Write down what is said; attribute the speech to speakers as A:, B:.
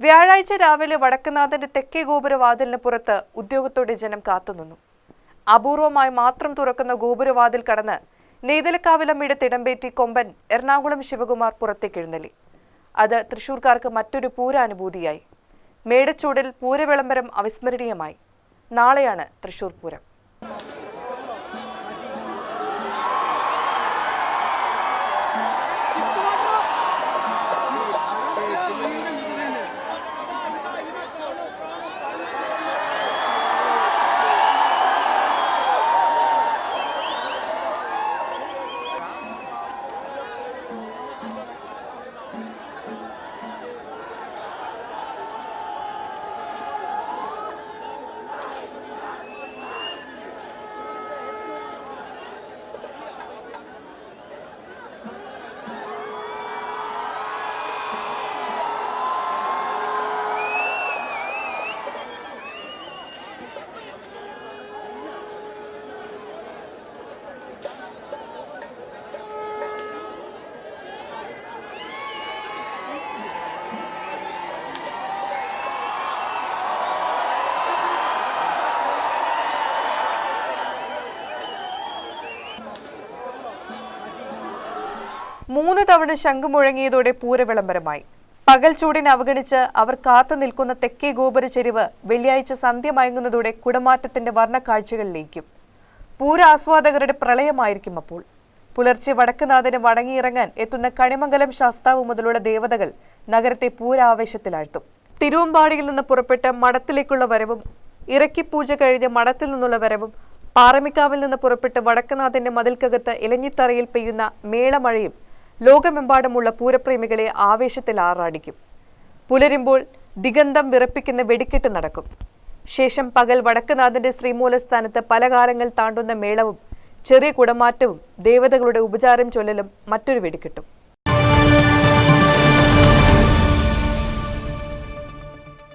A: വ്യാഴാഴ്ച രാവിലെ വടക്കുനാഥന്റെ തെക്കേ ഗോപുരവാതിലിന് പുറത്ത് ഉദ്യോഗത്തോടെ ജനം കാത്തുനിന്നു. അപൂർവമായി മാത്രം തുറക്കുന്ന ഗോപുരവാതിൽ കടന്ന് നെയ്തലക്കാവിലമ്മയുടെ തിടമ്പേറ്റി കൊമ്പൻ എറണാകുളം ശിവകുമാർ പുറത്തേക്ക് എഴുന്നള്ളി. അത് തൃശൂർക്കാർക്ക് മറ്റൊരു പൂരാനുഭൂതിയായി. മേടച്ചൂടിൽ പൂരവിളംബരം അവിസ്മരണീയമായി. നാളെയാണ് തൃശൂർ പൂരം. മൂന്ന് തവണ ശംഖ് മുഴങ്ങിയതോടെ പൂരവിളംബരമായി പകൽ ചൂടിനെ അവഗണിച്ച് അവർ കാത്തു നിൽക്കുന്ന തെക്കേ ഗോപുര ചെരിവ് വെള്ളിയാഴ്ച സന്ധ്യ മയങ്ങുന്നതോടെ കുടമാറ്റത്തിന്റെ വർണക്കാഴ്ചകളിലേക്കും പൂര ആസ്വാദകരുടെ പ്രളയമായിരിക്കും അപ്പോൾ. പുലർച്ചെ വടക്കുനാഥന് വടങ്ങിയിറങ്ങാൻ എത്തുന്ന കണിമംഗലം ശാസ്താവ് മുതലുള്ള ദേവതകൾ നഗരത്തെ പൂരാവേശത്തിലാഴ്ത്തും. തിരുവമ്പാടിയിൽ നിന്ന് പുറപ്പെട്ട മഠത്തിലേക്കുള്ള വരവും ഇറക്കിപ്പൂജ കഴിഞ്ഞ മഠത്തിൽ നിന്നുള്ള വരവും പാറമിക്കാവിൽ നിന്ന് പുറപ്പെട്ട് വടക്കുനാഥന്റെ മതിൽക്കകത്ത് ഇലഞ്ഞിത്തറയിൽ പെയ്യുന്ന മേളമഴയും ലോകമെമ്പാടുമുള്ള പൂരപ്രേമികളെ ആവേശത്തിൽ ആറാടിക്കും. പുലരുമ്പോൾ ദിഗന്ധം വിറപ്പിക്കുന്ന വെടിക്കെട്ട് നടക്കും. ശേഷം പകൽ വടക്കുനാഥന്റെ ശ്രീമൂലസ്ഥാനത്ത് പല കാലങ്ങൾ താണ്ടുന്ന മേളവും ചെറിയ കുടമാറ്റവും ദേവതകളുടെ ഉപചാരം ചൊല്ലലും മറ്റൊരു വെടിക്കെട്ടും.